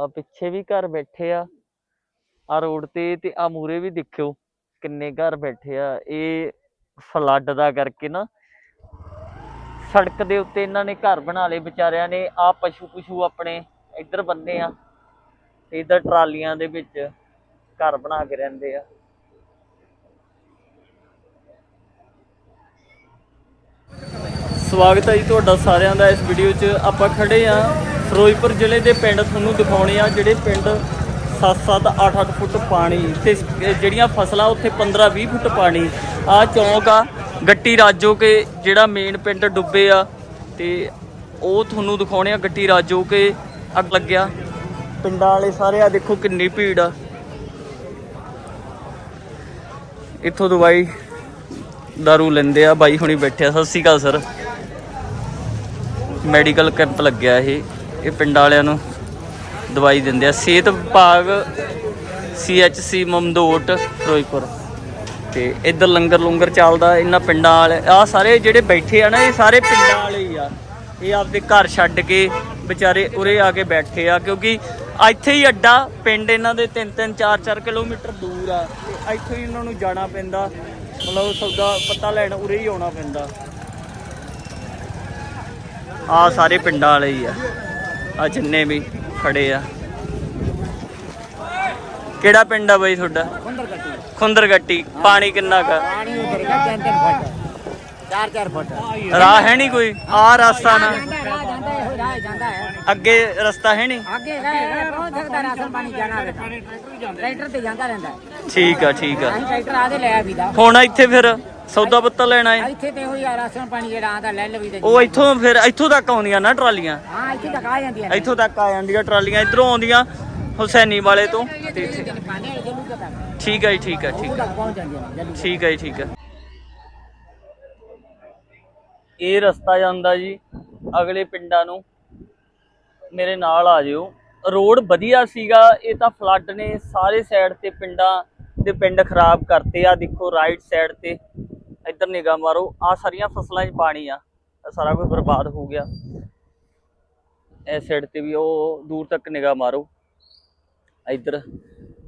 ਆ ਪਿੱਛੇ ਵੀ ਘਰ ਬੈਠੇ ਆ। ਆ ਰੋਡ ਤੇ ਤੇ ਆ ਮੂਰੇ ਵੀ ਦੇਖਿਓ ਕਿੰਨੇ ਘਰ ਬੈਠੇ ਆ। ਇਹ ਫਲੱਡ ਦਾ ਕਰਕੇ ਨਾ ਸੜਕ ਦੇ ਉੱਤੇ ਇਹਨਾਂ ਨੇ ਘਰ ਬਣਾ ਲਏ ਵਿਚਾਰਿਆਂ ਨੇ। ਆ ਪਸ਼ੂ ਪਸ਼ੂ ਆਪਣੇ ਇੱਧਰ ਬੰਨੇ ਆ। ਇੱਧਰ ਟਰਾਲੀਆਂ ਦੇ ਵਿੱਚ ਘਰ ਬਣਾ ਕੇ ਰਹਿੰਦੇ ਆ। ਸਵਾਗਤ ਹੈ ਜੀ ਤੁਹਾਡਾ ਸਾਰਿਆਂ ਦਾ ਇਸ ਵੀਡੀਓ 'ਚ। ਆਪਾਂ ਖੜੇ ਆ ਫਿਰੋਜ਼ਪੁਰ ਜ਼ਿਲ੍ਹੇ ਦੇ ਪਿੰਡ ਤੁਹਾਨੂੰ ਦਿਖਾਉਣੇ ਆ, ਜਿਹੜੇ ਪਿੰਡ 7-7 8-8 ਫੁੱਟ ਪਾਣੀ ਤੇ ਜਿਹੜੀਆਂ ਫਸਲਾਂ ਉੱਥੇ 15-20 ਫੁੱਟ ਪਾਣੀ। ਆ ਚੌਂਕ ਆ, ਗੱਟੀ ਰਾਜੋ ਕੇ ਜਿਹੜਾ ਮੇਨ ਪਿੰਡ ਡੁੱਬੇ ਆ, ਤੇ ਉਹ ਤੁਹਾਨੂੰ ਦਿਖਾਉਣੇ ਆ ਗੱਟੀ ਰਾਜੋ ਕੇ ਅੱਗ ਲੱਗਿਆ। ਪਿੰਡਾਂ ਵਾਲੇ ਸਾਰੇ ਆ ਦੇਖੋ ਕਿੰਨੀ ਭੀੜ ਆ। ਇੱਥੋਂ ਦਵਾਈ ਦਾਰੂ ਲੈਂਦੇ ਆ, ਬਾਈ ਹੁਣੀ ਬੈਠਿਆ Sat Sri Akal sir. Medical camp ਲੱਗਿਆ ਇਹ। ਇਹ ਪਿੰਡਾਂ ਵਾਲਿਆਂ ਨੂੰ ਦਵਾਈ ਦਿੰਦੇ ਆ। ਸਿਹਤ ਵਿਭਾਗ ਸੀਐਚਸੀ ਮਮਦੋਟ, ਫਿਰੋਜ਼ਪੁਰ। ਤੇ ਇੱਧਰ ਲੰਗਰ ਲੰਗਰ ਚੱਲਦਾ, ਇਹਨਾਂ ਪਿੰਡਾਂ ਵਾਲੇ, ਆ ਸਾਰੇ ਜਿਹੜੇ ਬੈਠੇ ਆ ਨਾ, ਇਹ ਸਾਰੇ ਪਿੰਡਾਂ ਵਾਲੇ ਹੀ ਆ। ਇਹ ਆਪਦੇ ਘਰ ਛੱਡ ਕੇ ਵਿਚਾਰੇ ਉਰੇ ਆ ਕੇ ਬੈਠੇ ਆ, ਕਿਉਂਕਿ ਇੱਥੇ ਹੀ ਅੱਡਾ, ਪਿੰਡ ਇਹਨਾਂ ਦੇ 3-3 4-4 ਕਿਲੋਮੀਟਰ ਦੂਰ ਆ। ਤੇ ਇੱਥੋਂ ਹੀ ਇਹਨਾਂ ਨੂੰ ਜਾਣਾ ਪੈਂਦਾ, ਮਤਲਬ ਸੌਦਾ ਪਤਾ ਲੈਣ ਉਰੇ ਹੀ ਆਉਣਾ ਪੈਂਦਾ। ਆ ਸਾਰੇ ਪਿੰਡਾਂ ਵਾਲੇ ਹੀ ਆ। ਆ ਜਿੰਨੇ ਵੀ ਖੜੇ ਆ। ਕਿਹੜਾ ਪਿੰਡ ਆ ਬਈ ਤੁਹਾਡਾ? ਖੁੰਦਰਗੱਟੀ। ਪਾਣੀ ਕਿੰਨਾ ਕਾ ਪਾਣੀ ਗਿਆ ਤਿੰਨ ਤਿੰਨ ਫੁੱਟ। ਚਾਰ ਚਾਰ ਫੁੱਟ। ਰਾਹ ਹੈ ਨਹੀਂ ਕੋਈ? ਆ ਰਸਤਾ ਨਾ। ਅੱਗੇ ਰਸਤਾ ਹੈ ਨਹੀਂ? ਅੱਗੇ ਪਹੁੰਚ ਸਕਦਾ ਰਾਸ਼ਨ ਪਾਣੀ ਜਾਣਾ। ਟਰੈਕਟਰ ਤੇ ਜਾਂਦਾ ਰਹਿੰਦਾ ਹੈ। ਠੀਕ ਆ ਠੀਕ ਆ। ਅਸੀਂ ਟਰੈਕਟਰ ਆਦੇ ਲੈ ਵੀਦਾ ਹੁਣ ਇੱਥੇ ਫਿਰ ਸੌਦਾ ਪੱਤਾ ਲੈਣਾ ਹੈ ਇੱਥੇ ਤੇ ਹੋਈ ਆ ਰਾਸ਼ਨ ਪਾਣੀ ਜਿਹੜਾ ਆਂਦਾ ਲੈ ਲਵੀ ਤੇ ਉਹ ਇੱਥੋਂ ਫਿਰ ਇੱਥੋਂ ਤੱਕ ਆਉਂਦੀਆਂ ਨਾ ਟਰਾਲੀਆਂ? ਹਾਂ ਇੱਥੇ ਤੱਕ ਆ ਜਾਂਦੀਆਂ ਇੱਥੋਂ ਤੱਕ ਆ ਜਾਂਦੀਆਂ ਟਰਾਲੀਆਂ ਇਧਰੋਂ ਆਉਂਦੀਆਂ ਹੁਸੈਨੀ ਵਾਲੇ ਤੋਂ। ਤੇ ਇੱਥੇ ਠੀਕ ਹੈ ਜੀ ਠੀਕ ਹੈ ਠੀਕ ਉਹ ਜਲੂ ਠੀਕ ਹੈ ਜੀ ਠੀਕ ਹੈ। ਇਹ ਰਸਤਾ ਜਾਂਦਾ ਜੀ ਅਗਲੇ ਪਿੰਡਾਂ ਨੂੰ। ਮੇਰੇ ਨਾਲ ਆ ਜਿਓ। ਰੋਡ ਵਧੀਆ ਸੀਗਾ ਇਹ ਤਾਂ ਫਲੱਡ ਨੇ ਸਾਰੇ ਸਾਈਡ ਤੇ ਪਿੰਡਾਂ ਦੇ ਪਿੰਡ ਖਰਾਬ ਕਰਤੇ। ਆ ਦੇਖੋ ਰਾਈਟ ਸਾਈਡ ਤੇ। ਇੱਧਰ ਨਿਗਾਹ ਮਾਰੋ ਆ ਸਾਰੀਆਂ ਫਸਲਾਂ 'ਚ ਪਾਣੀ ਆ ਸਾਰਾ ਕੁਝ ਬਰਬਾਦ ਹੋ ਗਿਆ। ਇਸ ਸਾਈਡ ਤੇ ਵੀ ਉਹ ਦੂਰ ਤੱਕ ਨਿਗਾਹ ਮਾਰੋ। ਇੱਧਰ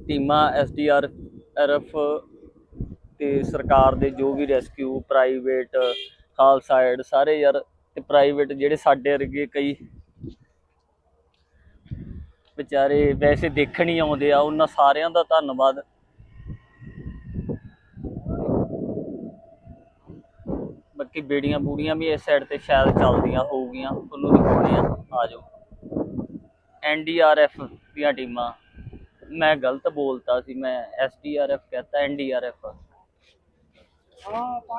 ਟੀਮਾਂ ਐਸਡੀਆਰ ਐਰਐਫ ਤੇ ਸਰਕਾਰ ਦੇ ਜੋ ਵੀ ਰੈਸਕਿਊ ਪ੍ਰਾਈਵੇਟ ਖਾਲਸਾ ਏਡ ਸਾਰੇ ਯਾਰ ਤੇ ਪ੍ਰਾਈਵੇਟ ਜਿਹੜੇ ਸਾਡੇ ਵਰਗੇ ਕਈ ਵਿਚਾਰੇ ਵੈਸੇ ਦੇਖਣ ਹੀ ਆਉਂਦੇ ਆ, ਉਹਨਾਂ ਸਾਰਿਆਂ ਦਾ ਧੰਨਵਾਦ। ਬਾਕੀ ਬੇੜੀਆਂ ਬੂੜੀਆਂ ਵੀ ਇਸ ਸਾਈਡ ਤੇ ਸ਼ਾਇਦ ਚੱਲਦੀਆਂ ਹੋਊਗੀਆਂ, ਤੁਹਾਨੂੰ ਦਿਖਾਉਣੇ ਆ ਆ ਜਾਓ। ਐਨਡੀਆਰਐਫ ਦੀਆਂ ਟੀਮਾਂ। ਮੈਂ ਗਲਤ ਬੋਲਤਾ ਸੀ, ਮੈਂ ਐਸਡੀਆਰਐਫ ਕਹਤਾ ਐਨਡੀਆਰਐਫ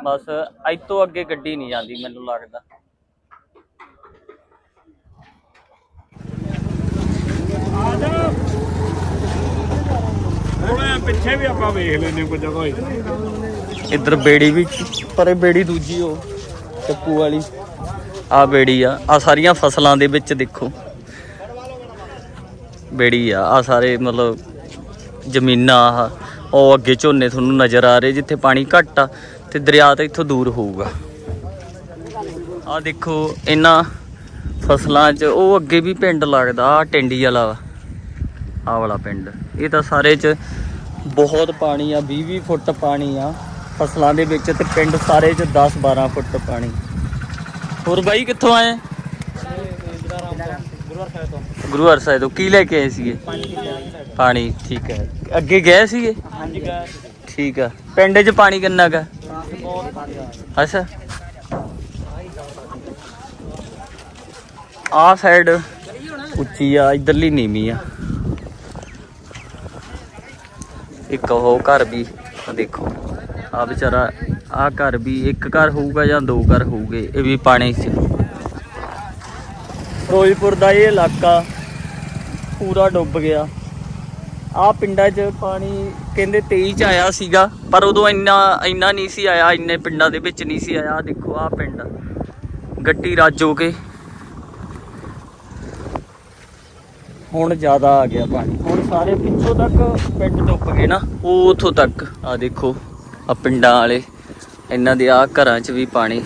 ਬਸ ਅੱਜ ਤੋਂ ਅੱਗੇ ਗੱਡੀ ਨਹੀਂ ਜਾਂਦੀ, ਮੈਨੂੰ ਲੱਗਦਾ। ਥੋੜਾ ਪਿੱਛੇ ਵੀ ਆਪਾਂ ਵੇਖ ਲੈਨੇ ਕੋਈ ਜਗ੍ਹਾ ਹੋਈ। ਇੱਧਰ ਬੇੜੀ ਵੀ, ਪਰ ਇਹ ਬੇੜੀ ਦੂਜੀ ਉਹ ਚੱਕੂ ਵਾਲੀ। ਆ ਬੇੜੀ ਆ ਆ ਸਾਰੀਆਂ ਫਸਲਾਂ ਦੇ ਵਿੱਚ ਦੇਖੋ। ਬੇੜੀ ਆ ਆ ਸਾਰੇ ਮਤਲਬ ਜ਼ਮੀਨਾਂ ਆ, ਉਹ ਅੱਗੇ ਝੋਨੇ ਤੁਹਾਨੂੰ ਨਜ਼ਰ ਆ ਰਹੇ, ਜਿੱਥੇ ਪਾਣੀ ਘੱਟ ਆ, ਤੇ ਦਰਿਆ ਤਾਂ ਇੱਥੋਂ ਦੂਰ ਹੋਊਗਾ। ਆ ਦੇਖੋ, ਇਹਨਾਂ ਫਸਲਾਂ 'ਚ ਉਹ ਅੱਗੇ ਵੀ ਪਿੰਡ ਲੱਗਦਾ ਆ ਟਿੰਡੀ ਵਾਲਾ ਵਾ ਆ ਵਾਲਾ ਪਿੰਡ। ਇਹ ਤਾਂ ਸਾਰੇ 'ਚ ਬਹੁਤ ਪਾਣੀ ਆ 20 20 ਫੁੱਟ ਪਾਣੀ ਆ। ਫਸਲਾਂ ਦੇ ਵਿੱਚ ਤੇ ਪਿੰਡ ਸਾਰੇ 'ਚ 10 12 ਫੁੱਟ ਪਾਣੀ। ਹੋਰ ਬਾਈ ਕਿੱਥੋਂ ਆਏ? ਗੁਰੂ ਸਾਹਿਬ ਤੋਂ। ਕੀ ਲੈ ਕੇ ਆਏ ਸੀਗੇ? ਪਾਣੀ, ਠੀਕ ਹੈ। ਅੱਗੇ ਗਏ ਸੀਗੇ? ਠੀਕ ਆ। ਪਿੰਡ 'ਚ ਪਾਣੀ ਕਿੰਨਾ ਕਾ ਅੱਛਾ। ਆ ਸਾਈਡ ਉੱਚੀ ਆ, ਇਧਰਲੀ ਨੀਵੀਂ ਆ। ਇੱਕ ਉਹ ਘਰ ਵੀ ਦੇਖੋ। ਆ ਵਿਚਾਰਾ, ਆ ਘਰ ਵੀ ਇੱਕ ਘਰ ਹੋਊਗਾ ਜਾਂ ਦੋ ਘਰ ਹੋਊਗੇ, ਇਹ ਵੀ ਪਾਣੀ 'ਚ। ਫਿਰੋਜ਼ਪੁਰ ਦਾ ਇਹ ਇਲਾਕਾ ਪੂਰਾ ਡੁੱਬ ਗਿਆ। ਆ ਪਿੰਡਾਂ 'ਚ ਪਾਣੀ ਕਹਿੰਦੇ 23 ਚ ਆਇਆ ਸੀਗਾ, ਪਰ ਉਦੋਂ ਇੰਨਾ ਇੰਨਾ ਨਹੀਂ ਸੀ ਆਇਆ, ਇੰਨੇ ਪਿੰਡਾਂ ਦੇ ਵਿੱਚ ਨਹੀਂ ਸੀ ਆਇਆ। ਦੇਖੋ ਆ ਪਿੰਡ। ਗੱਟੀ ਰਾਜੋ ਕੇ। ਹੁਣ ਜ਼ਿਆਦਾ ਆ ਗਿਆ ਪਾਣੀ। ਹੁਣ ਸਾਰੇ ਪਿੱਛੋਂ ਤੱਕ ਪਿੰਡ ਡੁੱਬ ਗਏ ਨਾ ਉਹ ਉਥੋਂ ਤੱਕ। ਆ ਦੇਖੋ। ਆ ਪਿੰਡਾਂ ਵਾਲੇ, ਇਹਨਾਂ ਦੇ ਆ ਘਰਾਂ 'ਚ ਵੀ ਪਾਣੀ।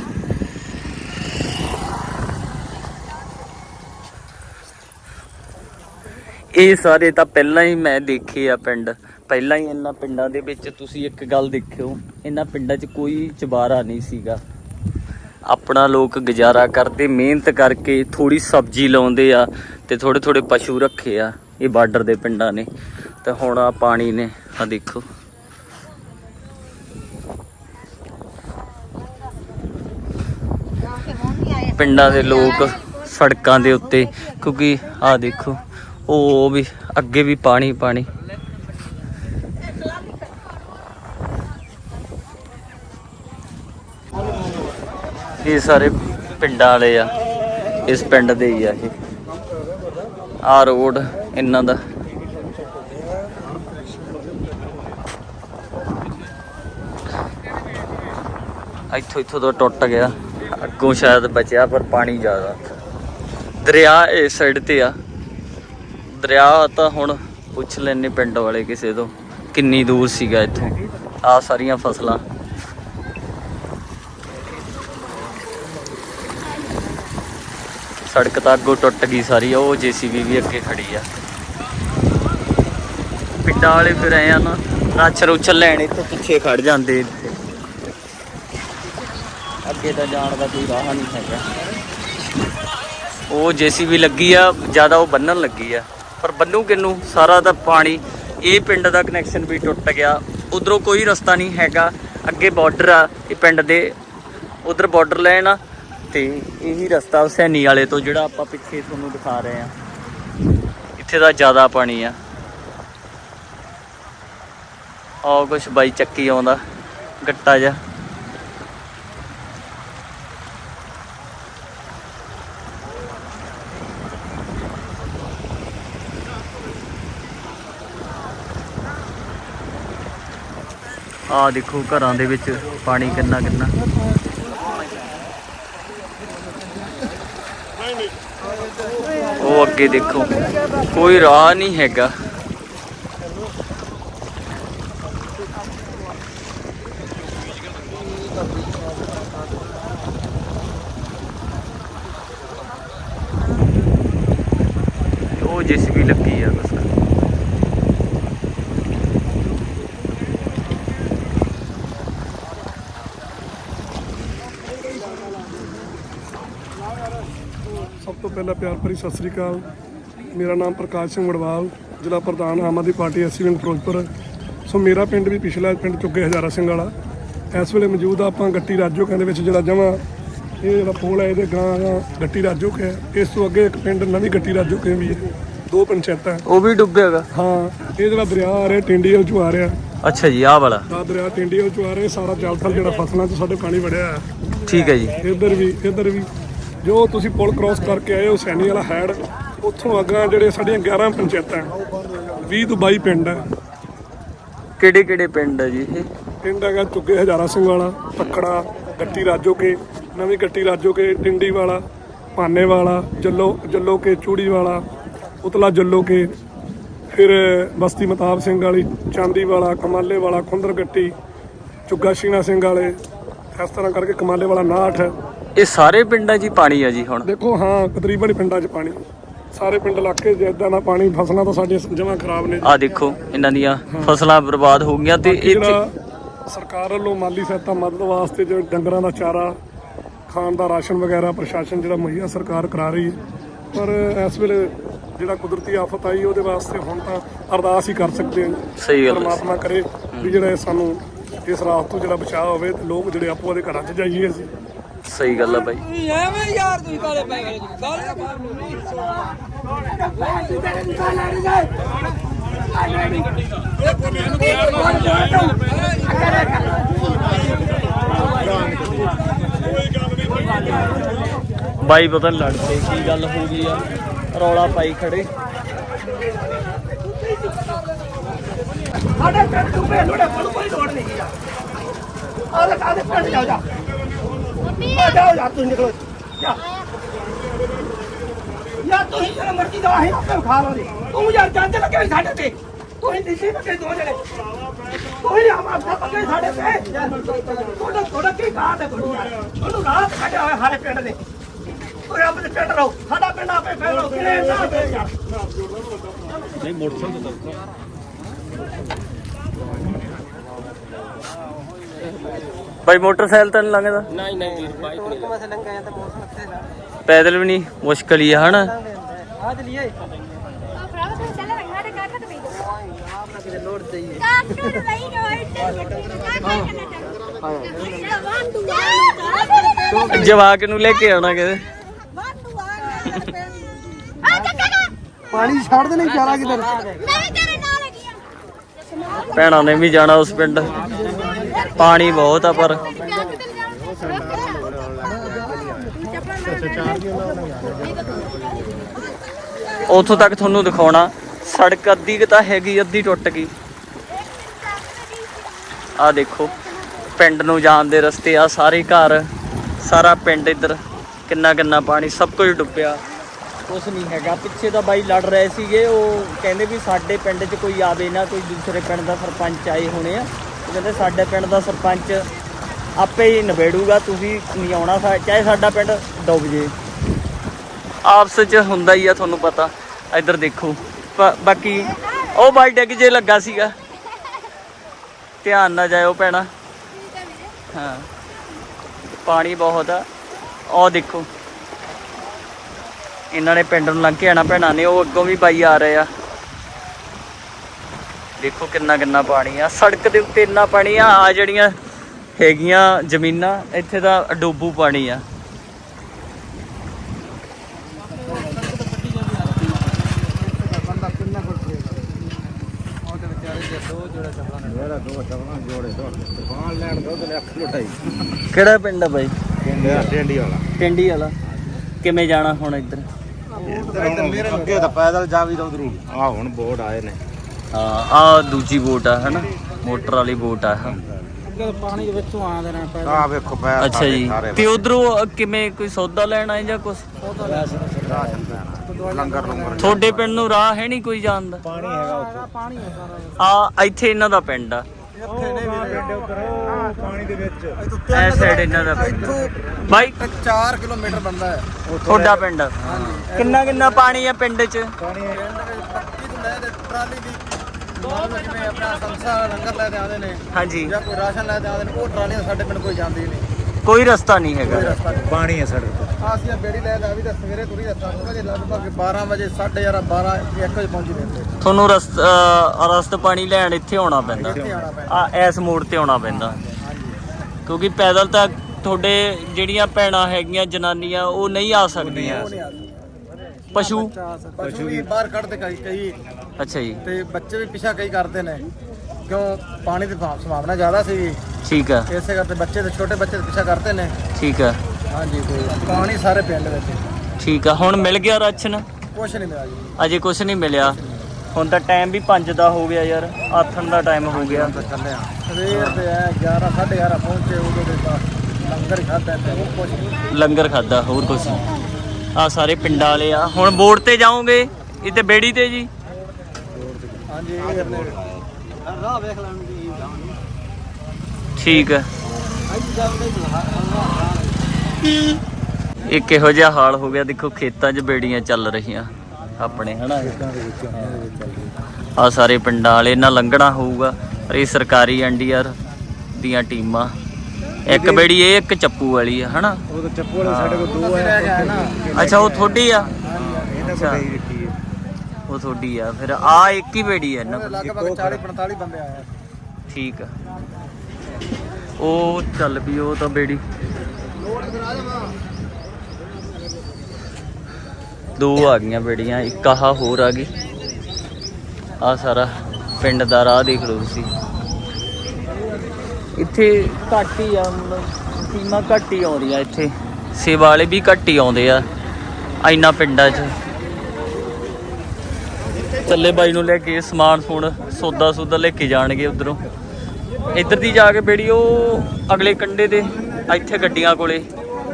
ਇਹ ਸਾਰੇ ਤਾਂ ਪਹਿਲਾਂ ਹੀ ਮੈਂ ਦੇਖੇ ਆ ਪਿੰਡ। ਪਹਿਲਾਂ ਹੀ ਇਹਨਾਂ ਪਿੰਡਾਂ ਦੇ ਵਿੱਚ ਤੁਸੀਂ ਇੱਕ ਗੱਲ ਦੇਖਿਓ, ਇਹਨਾਂ ਪਿੰਡਾਂ 'ਚ ਕੋਈ ਚਬਾਰਾ ਨਹੀਂ ਸੀਗਾ। ਆਪਣਾ ਲੋਕ ਗੁਜ਼ਾਰਾ ਕਰਦੇ, ਮਿਹਨਤ ਕਰਕੇ ਥੋੜੀ ਸਬਜ਼ੀ ਲਾਉਂਦੇ ਆ ਤੇ ਥੋੜੇ ਥੋੜੇ ਪਸ਼ੂ ਰੱਖੇ ਆ, ਇਹ ਬਾਰਡਰ ਦੇ ਪਿੰਡਾਂ ਨੇ। ਤੇ ਹੁਣ ਆ ਪਾਣੀ ਨੇ ਆ ਦੇਖੋ। ਪਿੰਡਾਂ ਦੇ ਲੋਕ ਸੜਕਾਂ ਦੇ ਉੱਤੇ, ਕਿਉਂਕਿ ਆ ਦੇਖੋ, ਉਹ ਵੀ ਅੱਗੇ ਵੀ ਪਾਣੀ ਪਾਣੀ। ਇਹ ਸਾਰੇ ਪਿੰਡਾਂ ਵਾਲੇ ਆ, ਇਸ ਪਿੰਡ ਦੇ ਹੀ ਆ ਇਹ। ਆ ਰੋਡ ਇਹਨਾਂ ਦਾ। ਇੱਥੋਂ ਇੱਥੋਂ ਤੋਂ ਟੁੱਟ ਗਿਆ। ਅੱਗੋਂ ਸ਼ਾਇਦ ਬਚਿਆ, ਪਰ ਪਾਣੀ ਜ਼ਿਆਦਾ। ਦਰਿਆ ਇਸ ਸਾਈਡ ਤੇ ਆ। ਦਰਿਆ ਤਾਂ ਹੁਣ ਪੁੱਛ ਲੈਣੇ ਪਿੰਡ ਵਾਲੇ ਕਿਸੇ ਤੋਂ, ਕਿੰਨੀ ਦੂਰ ਸੀਗਾ ਇੱਥੋਂ। ਆ ਸਾਰੀਆਂ ਫਸਲਾਂ। ਸੜਕ ਤਾਂ ਅੱਗੋਂ ਟੁੱਟ ਗਈ ਸਾਰੀ, ਉਹ ਜੀਸੀਬੀ ਵੀ ਅੱਗੇ ਖੜੀ ਆ। ਪਿੰਡਾਂ ਵਾਲੇ ਫਿਰ ਆਏ ਆ ਨਾ ਰਾਛਰ ਉਛਲ ਲੈਣ ਇੱਥੇ ਪਿੱਛੇ ਖੜ ਜਾਂਦੇ। ਇੱਥੇ ਅੱਗੇ ਤਾਂ ਜਾਣ ਦਾ ਕੋਈ ਰਾਹ ਨਹੀਂ ਹੈਗਾ। ਉਹ ਜੀਸੀਬੀ ਲੱਗੀ ਆ, ਜ਼ਿਆਦਾ ਉਹ ਬੰਨਣ ਲੱਗੀ ਆ। ਪਰ ਬੰਨੂ ਕਿੰਨੂੰ? ਸਾਰਾ ਤਾਂ ਪਾਣੀ, ਇਹ ਪਿੰਡ ਦਾ ਕਨੈਕਸ਼ਨ ਵੀ ਟੁੱਟ ਗਿਆ। ਉਧਰੋਂ ਕੋਈ ਰਸਤਾ ਨਹੀਂ ਹੈਗਾ। ਅੱਗੇ ਬਾਰਡਰ ਆ, ਇਹ ਪਿੰਡ ਦੇ। ਉਧਰ ਬਾਰਡਰ ਲੈਣ ਆ, ਤੇ ਇਹੀ ਰਸਤਾ ਹੁਸੈਨੀ ਵਾਲੇ ਤੋਂ ਜਿਹੜਾ ਆਪਾਂ ਪਿੱਛੇ ਤੁਹਾਨੂੰ ਦਿਖਾ ਰਹੇ ਆ। ਇੱਥੇ ਦਾ ਜ਼ਿਆਦਾ ਪਾਣੀ ਆ। ਆ ਕੁਛ ਬਾਈ ਚੱਕੀ ਆਉਂਦਾ, ਗੱਟਾ ਜਿਹਾ। ਆ ਦੇਖੋ ਘਰਾਂ ਦੇ ਵਿੱਚ ਪਾਣੀ ਕਿੰਨਾ ਕਿੰਨਾ। ਉਹ ਅੱਗੇ ਦੇਖੋ, ਕੋਈ ਰਾਹ ਨਹੀਂ ਹੈਗਾ ਉਹ ਜਿਸ ਵੀ ਲੱਗੀ ਆ ਬਸ ਸਭ ਤੋਂ ਪਹਿਲਾਂ ਪਿਆਰ ਭਰੀ ਸਤਿ ਸ੍ਰੀ ਅਕਾਲ। ਮੇਰਾ ਨਾਮ ਪ੍ਰਕਾਸ਼ ਸਿੰਘ ਵੜਵਾਲ ਜ਼ਿਲ੍ਹਾ ਪ੍ਰਧਾਨ Aam Aadmi party SC wing Firozpur. So ਮੇਰਾ ਪਿੰਡ ਵੀ ਪਿਛਲਾ ਪਿੰਡ ਚੁੱਗੇ ਹਜ਼ਾਰਾ ਸਿੰਘ ਵਾਲਾ। ਇਸ ਵੇਲੇ ਮੌਜੂਦ ਆ ਆਪਾਂ ਗੱਟੀ ਰਾਜੋ ਦੇ ਵਿੱਚ ਜਿਹੜਾ ਜਮਾ। ਇਹ ਜਿਹੜਾ ਪੋਲ ਹੈ ਇਹਦੇ ਗਾਂ ਗੱਟੀ ਰਾਜੋ ਕੇ ਇਸ ਤੋਂ ਅੱਗੇ ਇੱਕ ਪਿੰਡ ਨਵੀਂ ਗੱਟੀ ਰਾਜੋ ਕੇ ਵੀ ਹੈ। ਦੋ ਪੰਚਾਇਤਾਂ। ਹੈ। ਉਹ ਵੀ ਡੁੱਬਿਆਗਾ ਹਾਂ ਇਹ ਜਿਹੜਾ ਦਰਿਆ ਆ ਰਿਹਾ ਟਿੰਡੀਅਲ ਚੋਂ ਆ ਰਿਹਾ। ਅੱਛਾ ਜੀ ਆਹ ਵਾਲਾ। ਆ ਦਰਿਆ ਟਿੰਡੀਅਲ ਚੋਂ ਆ ਰਿਹਾ ਸਾਰਾ ਜਲ ਥਲ ਜਿਹੜਾ ਫਸਲਾਂ 'ਚ ਸਾਡੇ ਪਾਣੀ ਵੜਿਆ ਹੈ ਠੀਕ ਹੈ ਜੀ। ਇੱਧਰ ਵੀ ਇੱਧਰ ਵੀ। ਜੋ ਤੁਸੀਂ ਪੁਲ ਕ੍ਰਾਸ ਕਰਕੇ ਆਏ ਹੋ ਸੈਣੀ ਵਾਲਾ ਹੈਡ ਉੱਥੋਂ ਅੱਗਾ ਜਿਹੜੇ ਸਾਡੀਆਂ 11 ਪੰਚਾਇਤਾਂ 20 ਤੋਂ 22 ਪਿੰਡ ਹੈ। ਕਿਹੜੇ ਕਿਹੜੇ ਪਿੰਡ ਹੈ ਜੀ ਇਹ? ਪਿੰਡ ਹੈਗਾ ਚੁੱਗੇ ਹਜ਼ਾਰਾ ਸਿੰਘ ਵਾਲਾ ਤੱਕੜਾ ਗੱਟੀ ਰਾਜੋ ਕੇ ਨਵੀਂ ਗੱਟੀ ਰਾਜੋ ਕੇ ਟਿੰਡੀ ਵਾਲਾ ਪਾਨੇ ਵਾਲਾ ਜੱਲੋ ਜੱਲੋ ਕੇ ਚੂੜੀ ਵਾਲਾ ਉਤਲਾ ਜੱਲੋ ਕੇ ਫਿਰ ਬਸਤੀ ਮਤਾਬ ਸਿੰਘ ਵਾਲੀ ਚਾਂਦੀ ਵਾਲਾ ਕਮਾਲੇ ਵਾਲਾ ਖੁੰਦਰ ਗੱਟੀ ਚੁੱਗਾ ਸ਼ੀਨਾ ਸਿੰਘ ਵਾਲੇ ਇਸ ਤਰ੍ਹਾਂ ਕਰਕੇ ਕਮਾਲੇ ਵਾਲਾ 59 ਇਹ ਸਾਰੇ ਪਿੰਡਾਂ 'ਚ ਹੀ ਪਾਣੀ ਆ ਜੀ ਹੁਣ। ਦੇਖੋ ਹਾਂ ਤਕਰੀਬਨ ਪਿੰਡਾਂ 'ਚ ਪਾਣੀ ਸਾਰੇ ਪਿੰਡ ਇਲਾਕੇ ਜਿੱਦਾਂ ਦਾ ਪਾਣੀ ਫਸਲਾਂ ਤਾਂ ਸਾਡੇ ਜਮਾਂ ਖਰਾਬ ਨੇ ਆ ਦੇਖੋ ਇਹਨਾਂ ਦੀਆਂ ਫਸਲਾਂ ਬਰਬਾਦ ਹੋ ਗਈਆਂ ਤੇ ਇੱਥੇ ਜਿਹੜਾ ਸਰਕਾਰ ਵੱਲੋਂ ਮਾਲੀ ਸਹਾਇਤਾ ਮਦਦ ਵਾਸਤੇ ਜਿਵੇਂ ਡੰਗਰਾਂ ਦਾ ਚਾਰਾ ਖਾਣ ਦਾ ਰਾਸ਼ਨ ਵਗੈਰਾ ਪ੍ਰਸ਼ਾਸਨ ਜਿਹੜਾ ਮੁਹੱਈਆ ਸਰਕਾਰ ਕਰਾ ਰਹੀ ਹੈ। ਪਰ ਇਸ ਵੇਲੇ ਜਿਹੜਾ ਕੁਦਰਤੀ ਆਫਤ ਆਈ ਉਹਦੇ ਵਾਸਤੇ ਹੁਣ ਤਾਂ ਅਰਦਾਸ ਹੀ ਕਰ ਸਕਦੇ ਹਾਂ ਸਹੀ ਗੱਲ ਪਰਮਾਤਮਾ ਕਰੇ ਵੀ ਜਿਹੜਾ ਇਹ ਸਾਨੂੰ ਇਸ ਰਾਤ ਤੋਂ ਜਿਹੜਾ ਬਚਾਅ ਹੋਵੇ ਤੇ ਲੋਕ ਜਿਹੜੇ ਆਪੋ ਦੇ ਘਰਾਂ 'ਚ ਜਾਈਏ ਅਸੀਂ। ਸਹੀ ਗੱਲ ਆ ਬਾਈ। ਐਵੇਂ ਯਾਰ ਤੁਸੀਂ ਕਾਲੇ ਪੈ ਗਏ ਗੱਲ ਬਾਈ ਪਤਾ ਲੜ ਪਏ ਕੀ ਗੱਲ ਹੋ ਗਈ ਆ ਰੌਲਾ ਪਾਈ ਖੜੇ। ਸਾਡੇ ਪਿੰਡ ਤੋਂ ਭੇਡ ਵੜੇ ਕੋਲ ਕੋਈ ਲੋੜ ਨਹੀਂ ਆ। ਆਲੇ ਕਾਦੇ ਪਿੰਡ ਜਾ ਜਾ। ਆ ਜਾਓ ਯਾਰ ਤੁਸੀਂ ਨਿਕਲੋ। ਜਾ। ਯਾਰ ਤੁਸੀਂ ਜਿਹੜਾ ਮਰਜ਼ੀ ਦਾ ਹੈ ਆਪੇ ਖਾ ਲਓ ਜੀ ਤੂੰ ਯਾਰ ਜੰਜ ਲੱਗੇ ਵੀ ਸਾਡੇ ਤੇ। ਤੁਸੀਂ ਦਿੱਲੀ ਬੱਕੇ ਦੋ ਜਣੇ। ਕੋਈ ਆਮ ਆਪਦਾ ਬੱਕੇ ਸਾਡੇ ਤੇ। ਤੁਹਾਡਾ ਤੁਹਾਡਾ ਕੀ ਕਾਟ ਹੈ ਕੋਈ ਯਾਰ ਉਹਨੂੰ ਰਾਤ ਕੱਢਿਆ ਹੋਇਆ ਸਾਰੇ ਪਿੰਡ ਦੇ ਓਏ ਆਪਣੇ ਪਿੰਡ ਰਹੋ। ਸਾਡਾ ਪਿੰਡ ਆਪੇ ਫੈਲੋ ਕਿਹਨੇ ਨਾ ਦੇ ਯਾਰ ਬਾਈ ਮੋਟਰਸਾਈਕਲ ਤਾਂ ਨਹੀਂ ਲੰਘਦਾ? ਨਹੀਂ ਨਹੀਂ ਬਾਈਕ ਨਹੀਂ ਪੈਦਲ ਵੀ ਨਹੀਂ ਮੁਸ਼ਕਲ ਹੀ ਆ ਹਨਾ? ਜਵਾਕ ਨੂੰ ਲੈ ਕੇ ਆਉਣਾ ਕਿਤੇ। ਪਾਣੀ ਛੱਡ ਦੇ ਨਹੀਂ ਪਿਆਲਾ ਕਿਧਰ। ਮੈਂ ਤੇਰੇ ਨਾਲ ਹੈਗੀ ਆ। ਭੈਣਾਂ ਨੇ ਵੀ ਜਾਣਾ ਉਸ ਪਿੰਡ। ਪਾਣੀ ਬਹੁਤ ਆ ਪਰ ਉੱਥੋਂ ਤੱਕ ਤੁਹਾਨੂੰ ਦਿਖਾਉਣਾ, ਸੜਕ ਅੱਧੀ ਤਾਂ ਹੈਗੀ, ਅੱਧੀ ਟੁੱਟ ਗਈ। ਆ ਦੇਖੋ, ਪਿੰਡ ਨੂੰ ਜਾਣ ਦੇ ਰਸਤੇ ਆ ਸਾਰੇ ਘਰ, ਸਾਰਾ ਪਿੰਡ ਇੱਧਰ, ਕਿੰਨਾ ਕਿੰਨਾ ਪਾਣੀ, ਸਭ ਕੁਝ ਡੁੱਬਿਆ। ਕੁਛ ਨਹੀਂ ਹੈਗਾ, ਪਿੱਛੇ ਤਾਂ ਬਾਈ ਲੜ ਰਹੇ ਸੀਗੇ, ਉਹ ਕਹਿੰਦੇ ਵੀ ਸਾਡੇ ਪਿੰਡ 'ਚ ਕੋਈ ਆਵੇ ਨਾ, ਕੋਈ ਦੂਸਰੇ ਪਿੰਡ ਦਾ ਸਰਪੰਚ ਆਏ ਹੋਣੇ ਆ। ਉਹ ਕਹਿੰਦੇ ਸਾਡੇ ਪਿੰਡ ਦਾ ਸਰਪੰਚ ਆਪੇ ਹੀ ਨਿਬੇੜੂਗਾ, ਤੁਸੀਂ ਨਹੀਂ ਆਉਣਾ ਸਾ- ਚਾਹੇ ਸਾਡਾ ਪਿੰਡ ਡੁੱਬ ਜੇ। ਆਪਸ 'ਚ ਹੁੰਦਾ ਹੀ ਆ, ਤੁਹਾਨੂੰ ਪਤਾ। ਇੱਧਰ ਦੇਖੋ। ਬ- ਬਾਕੀ ਉਹ ਬਾਈ ਡਿੱਗ ਜੇ ਲੱਗਾ ਸੀਗਾ। ਧਿਆਨ ਨਾ ਜਾਇਓ ਭੈਣਾ। ਹਾਂ। ਪਾਣੀ ਬਹੁਤ ਆ। ਉਹ ਦੇਖੋ। ਇਹਨਾਂ ਨੇ ਪਿੰਡ ਨੂੰ ਲੰਘ ਕੇ ਆਣਾ ਭੈਣਾਂ ਨੇ। ਉਹ ਅੱਗੋਂ ਵੀ ਬਾਈ ਆ ਰਹੇ ਆ। ਦੇਖੋ ਕਿੰਨਾ ਕਿੰਨਾ ਪਾਣੀ ਆ। ਸੜਕ ਦੇ ਉੱਤੇ ਇੰਨਾ ਪਾਣੀ ਆ ਆ ਜਿਹੜੀਆਂ ਹੈਗੀਆਂ ਜ਼ਮੀਨਾਂ ਇੱਥੇ ਤਾਂ ਡੋਬੂ ਪਾਣੀ ਆ। ਕਿਹੜਾ ਪਿੰਡ ਆ ਬਾਈ? ਟੈਂਡੀ ਵਾਲਾ। ਟਿੰਡੀ ਵਾਲਾ ਕਿਵੇਂ ਜਾਣਾ ਹੁਣ ਇੱਧਰ? ਅੱਗੇ ਤਾਂ ਪੈਦਲ ਜਾ ਵੀ ਉਧਰੋਂ। ਆ ਹੁਣ ਬੋਰਡ ਆਏ ਨੇ। ਆ ਦੂਜੀ ਬੋਟ ਆ ਹਨਾ? ਮੋਟਰ ਵਾਲੀ ਬੋਟ ਆ ਆਹ। ਪਾਣੀ ਦੇ ਵਿੱਚੋਂ ਆਉਂਦੇ ਨੇ ਆ ਵੇਖੋ ਪੈਰ ਅੱਛਾ ਸਾਡੇ ਜੀ। ਸਾਰੇ ਤੇ ਉਧਰੋਂ ਕਿਵੇਂ ਕੋਈ ਸੌਦਾ ਲੈਣ ਆਏ ਜਾਂ ਲੰਗਰ ਲੰਗਰ ਤੁਹਾਡੇ ਪਿੰਡ ਨੂੰ ਰਾਹ ਹੈ ਨਹੀਂ ਕੋਈ ਜਾਣ ਦਾ? ਪਾਣੀ ਹੈਗਾ ਉੱਥੇ। ਪਾਣੀ ਹੈ ਸਾਰਾ ਆ ਇੱਥੇ ਇਹਨਾਂ ਦਾ ਪਿੰਡ ਆ। ਇੱਥੇ ਨੇ ਵੀ ਪਿੰਡ ਉੱਧਰ ਪਾਣੀ ਦੇ ਵਿੱਚ। ਐ ਸਾਈਡ ਇਹਨਾਂ ਦਾ ਪਿੰਡ ਬਾਈ। 4 ਕਿਲੋਮੀਟਰ ਬੰਦਾ ਹੈ। ਤੁਹਾਡਾ ਪਿੰਡ ਕਿੰਨਾ ਕਿੰਨਾ ਪਾਣੀ ਆ ਪਿੰਡ 'ਚ? ਪਾਣੀ ਟਰਾਲੀ ਦੀ ਮਾਲ ਜਿਵੇਂ ਆਪਣਾ ਸੰਸਾ ਲੰਗਰ ਲੈ ਕੇ ਆਉਂਦੇ ਨੇ ਹਾਂਜੀ। ਜਾਂ ਕੋਈ ਰਾਸ਼ਨ ਲੈ ਕੇ ਆਉਂਦੇ ਨੇ ਉਹ ਟਰਾਲੀਆਂ ਸਾਡੇ ਪਿੰਡ ਕੋਈ ਜਾਂਦੀ ਨਹੀਂ। ਕੋਈ ਰਸਤਾ ਨਹੀਂ ਹੈਗਾ। ਰਸਤਾ ਨਹੀਂ। ਪਾਣੀ ਹੈ ਸੜਕ ਤੇ ਅਸੀਂ ਬੇੜੀ ਲੈ ਕੇ ਆ ਵੀ ਤਾਂ ਸਵੇਰੇ ਤੁਰੀ ਦਾ ਸਾਨੂੰ ਵਜੇ ਲਗਭਗ 12 ਵਜੇ 11:30 12 1 ਵਜੇ ਪਹੁੰਚੀ ਰਹਿੰਦੇ ਤੁਹਾਨੂੰ ਰਸਤ ਰਸਤ ਪਾਣੀ ਲੈਣ ਇੱਥੇ ਆਉਣਾ ਪੈਂਦਾ। ਇੱਥੇ ਆਉਣਾ ਪੈਂਦਾ। ਆ ਇਸ ਮੋੜ ਤੇ ਆਉਣਾ ਪੈਂਦਾ। ਕਿਉਂਕਿ ਪੈਦਲ ਤਾਂ ਤੁਹਾਡੇ ਜਿਹੜੀਆਂ ਭੈਣਾਂ ਹੈਗੀਆਂ ਜਨਾਨੀਆਂ ਉਹ ਨਹੀਂ ਆ ਸਕਦੀਆਂ। ਪਸ਼ੂ? ਪਸ਼ੂ ਵੀ ਬਾਹਰ ਕੱਢਦੇ ਕਈ ਕਈ ਅੱਛਾ ਜੀ। ਤੇ ਬੱਚੇ ਵੀ ਪਿੱਛਾ ਕਈ ਕਰਦੇ ਨੇ ਕਿਉਂ ਪਾਣੀ ਦੀ ਭਾਵ- ਸੰਭਾਵਨਾ ਜ਼ਿਆਦਾ ਸੀ। ਠੀਕ ਆ। ਇਸੇ ਕਰਕੇ ਬੱਚੇ ਤੇ ਛੋਟੇ ਬੱਚੇ ਪਿੱਛਾ ਕਰਦੇ ਨੇ। ਠੀਕ ਆ। ਹਾਂਜੀ ਤੇ ਪਾਣੀ ਸਾਰੇ ਪਿੰਡ ਵਿੱਚ। ਠੀਕ ਆ। ਹੁਣ ਮਿਲ ਗਿਆ ਰਾਸ਼ਨ? ਕੁਛ ਨਹੀਂ ਮਿਲਿਆ ਜੀ। ਅਜੇ ਕੁਝ ਨਹੀਂ ਮਿਲਿਆ। ਹੁਣ ਤਾਂ ਟਾਈਮ ਵੀ 5 ਦਾ ਹੋ ਗਿਆ ਯਾਰ। ਆਥਣ ਦਾ ਟਾਈਮ ਹੋ ਗਿਆ। ਚੱਲੇ ਆ ਸਵੇਰ ਦੇ ਆ 11 11:30 ਪਹੁੰਚੇ ਉਦੋਂ ਦੇ ਬਾਅਦ ਲੰਗਰ ਖਾਦਾ ਤੇ ਉਹ ਕੁਛ ਨਹੀਂ। ਲੰਗਰ ਖਾਦਾ ਹੋਰ ਕੁਝ ਆ ਸਾਰੇ ਪਿੰਡਾਂ ਵਾਲੇ ਆ। ਹੁਣ ਬੋਰਡ ਤੇ ਜਾਓਗੇ? ਇੱਥੇ ਬੇੜੀ ਤੇ ਜੀ? ਹਾਂਜੀ। ਇਹ ਕਰਨੇ ਰਾਹ ਵੇਖ ਠੀਕ ਆ ਇਹ ਕਿਹੋ ਜਿਹਾ ਹਾਲ ਹੋ ਗਿਆ ਦੇਖੋ ਖੇਤਾਂ 'ਚ ਬੇੜੀਆਂ ਚੱਲ ਰਹੀਆਂ ਆਪਣੇ ਹਨਾ? ਆ ਸਾਰੇ ਪਿੰਡਾਂ ਵਾਲੇ ਨਾਲ ਲੰਘਣਾ ਹੋਊਗਾ ਪਰ ਇਹ ਸਰਕਾਰੀ ਐਨਡੀਆਰ ਦੀਆਂ ਟੀਮਾਂ। ਇੱਕ ਬੇੜੀ ਇਹ ਇੱਕ ਚੱਪੂ ਵਾਲੀ ਆ ਹਨਾ? ਉਹ ਤਾਂ ਚੱਪੂ ਵਾਲੇ ਸਾਡੇ ਕੋਲ ਦੋ ਹੈ ਅੱਛਾ ਉਹ ਤੁਹਾਡੀ ਆ? ਇਹਨਾਂ ਅੱਛਾ। ਉਹ ਤੁਹਾਡੀ ਆ ਫਿਰ ਆ ਇੱਕ ਹੀ ਬੇੜੀ ਆ ਇਹਨਾਂ ਕੋਲ। ਲਗਭਗ 40 45 ਬੰਦੇ ਆਏ ਠੀਕ ਆ। ਉਹ ਚੱਲ ਵੀ ਉਹ ਤਾਂ ਬੇੜੀ ਦੋ ਆ ਗਈਆਂ ਬੇੜੀਆਂ ਇੱਕ ਆਹ ਹੋਰ ਆ ਗਈ। ਆ ਸਾਰਾ ਪਿੰਡ ਦਾ ਰਾਹ ਦੇਖ ਲਓ ਤੁਸੀਂ। ਇੱਥੇ ਘੱਟ ਹੀ ਆ ਮਤਲਬ ਟੀਮਾਂ ਘੱਟ ਹੀ ਆਉਂਦੀਆਂ ਇੱਥੇ। ਸੇਵਾ ਵਾਲੇ ਵੀ ਘੱਟ ਹੀ ਆਉਂਦੇ ਆ। ਇੰਨਾ ਪਿੰਡਾਂ 'ਚ। ਚੱਲੇ ਬਾਈ ਨੂੰ ਲੈ ਕੇ ਸਮਾਨ ਸਮੂਨ ਸੌਦਾ ਸੌਦਾ ਲੈ ਕੇ ਜਾਣਗੇ ਉਧਰੋਂ। ਇੱਧਰ ਦੀ ਜਾ ਕੇ ਬੇੜੀ, ਉਹ ਅਗਲੇ ਕੰਡੇ ਤੇ ਇੱਥੇ ਗੱਡੀਆਂ ਕੋਲੇ।